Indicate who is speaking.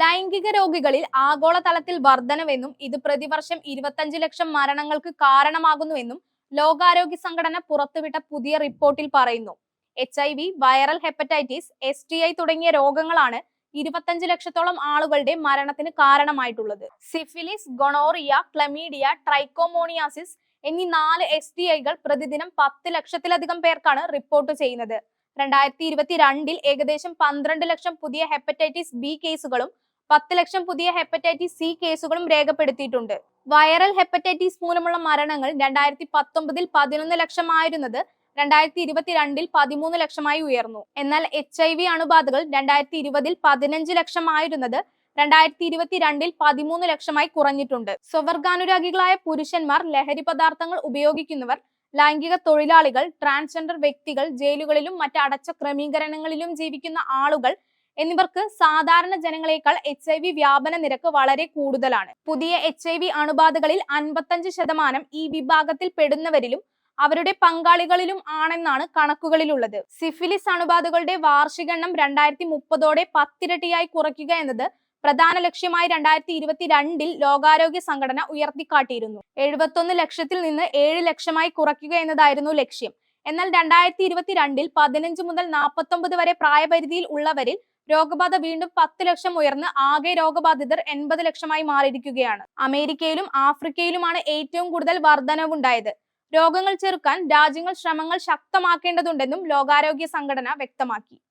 Speaker 1: ലൈംഗിക രോഗികളിൽ ആഗോളതലത്തിൽ വർധനവെന്നും ഇത് പ്രതിവർഷം ഇരുപത്തഞ്ച് ലക്ഷം മരണങ്ങൾക്ക് കാരണമാകുന്നുവെന്നും ലോകാരോഗ്യ സംഘടന പുറത്തുവിട്ട പുതിയ റിപ്പോർട്ടിൽ പറയുന്നു. H I V viral hepatitis S T I തുടങ്ങിയ രോഗങ്ങളാണ് ഇരുപത്തഞ്ച് ലക്ഷത്തോളം ആളുകളുടെ മരണത്തിന് കാരണമായിട്ടുള്ളത്. സിഫിലിസ് ഗൊണോറിയ ക്ലമീഡിയ ട്രൈക്കോമോണിയാസിസ് എന്നീ നാല് എസ് ടി ഐകൾ പ്രതിദിനം പത്ത് ലക്ഷത്തിലധികം പേർക്കാണ് റിപ്പോർട്ട് ചെയ്യുന്നത്. രണ്ടായിരത്തി ഇരുപത്തിരണ്ടിൽ ഏകദേശം പന്ത്രണ്ട് ലക്ഷം പുതിയ ഹെപ്പറ്റൈറ്റിസ് ബി കേസുകളും പത്ത് ലക്ഷം പുതിയ ഹെപ്പറ്റൈറ്റിസ് സി കേസുകളും രേഖപ്പെടുത്തിയിട്ടുണ്ട്. വൈറൽ ഹെപ്പറ്റൈറ്റിസ് മൂലമുള്ള മരണങ്ങൾ രണ്ടായിരത്തി പത്തൊമ്പതിൽ പതിനൊന്ന് ലക്ഷമായിരുന്നത് രണ്ടായിരത്തി ഇരുപത്തിരണ്ടിൽ പതിമൂന്ന് ലക്ഷമായി ഉയർന്നു. എന്നാൽ എച്ച് ഐ വി അണുബാധകൾ രണ്ടായിരത്തി ഇരുപതിൽ പതിനഞ്ച് ലക്ഷമായിരുന്നത് രണ്ടായിരത്തി ഇരുപത്തിരണ്ടിൽ പതിമൂന്ന് ലക്ഷമായി കുറഞ്ഞിട്ടുണ്ട്. സ്വവർഗാനുരാഗികളായ പുരുഷന്മാർ ലഹരി പദാർത്ഥങ്ങൾ ഉപയോഗിക്കുന്നവർ ലൈംഗിക തൊഴിലാളികൾ ട്രാൻസ്ജെൻഡർ വ്യക്തികൾ ജയിലുകളിലും മറ്റ് അടച്ച ക്രമീകരണങ്ങളിലും ജീവിക്കുന്ന ആളുകൾ എന്നിവർക്ക് സാധാരണ ജനങ്ങളെക്കാൾ എച്ച് ഐ വി വ്യാപന നിരക്ക് വളരെ കൂടുതലാണ്. പുതിയ എച്ച് ഐ വി അണുബാധകളിൽ അൻപത്തഞ്ച് ശതമാനം ഈ വിഭാഗത്തിൽ പെടുന്നവരിലും അവരുടെ പങ്കാളികളിലും ആണെന്നാണ് കണക്കുകളിലുള്ളത്. സിഫിലിസ് അണുബാധകളുടെ വാർഷിക എണ്ണം രണ്ടായിരത്തി മുപ്പതോടെ പത്തിരട്ടിയായി കുറയ്ക്കുക എന്നത് പ്രധാന ലക്ഷ്യമായി രണ്ടായിരത്തി ഇരുപത്തിരണ്ടിൽ ലോകാരോഗ്യ സംഘടന ഉയർത്തിക്കാട്ടിയിരുന്നു. എഴുപത്തൊന്ന് ലക്ഷത്തിൽ നിന്ന് ഏഴ് ലക്ഷമായി കുറയ്ക്കുക എന്നതായിരുന്നു ലക്ഷ്യം. എന്നാൽ രണ്ടായിരത്തി ഇരുപത്തിരണ്ടിൽ പതിനഞ്ച് മുതൽ നാൽപ്പത്തൊമ്പത് വരെ പ്രായപരിധിയിൽ ഉള്ളവരിൽ രോഗബാധ വീണ്ടും പത്ത് ലക്ഷം ഉയർന്ന് ആകെ രോഗബാധിതർ എൺപത് ലക്ഷമായി മാറിയിരിക്കുകയാണ്. അമേരിക്കയിലും ആഫ്രിക്കയിലുമാണ് ഏറ്റവും കൂടുതൽ വർധനവുണ്ടായത്. രോഗങ്ങൾ ചെറുക്കാൻ രാജ്യങ്ങൾ ശ്രമങ്ങൾ ശക്തമാക്കേണ്ടതുണ്ടെന്നും ലോകാരോഗ്യ സംഘടന വ്യക്തമാക്കി.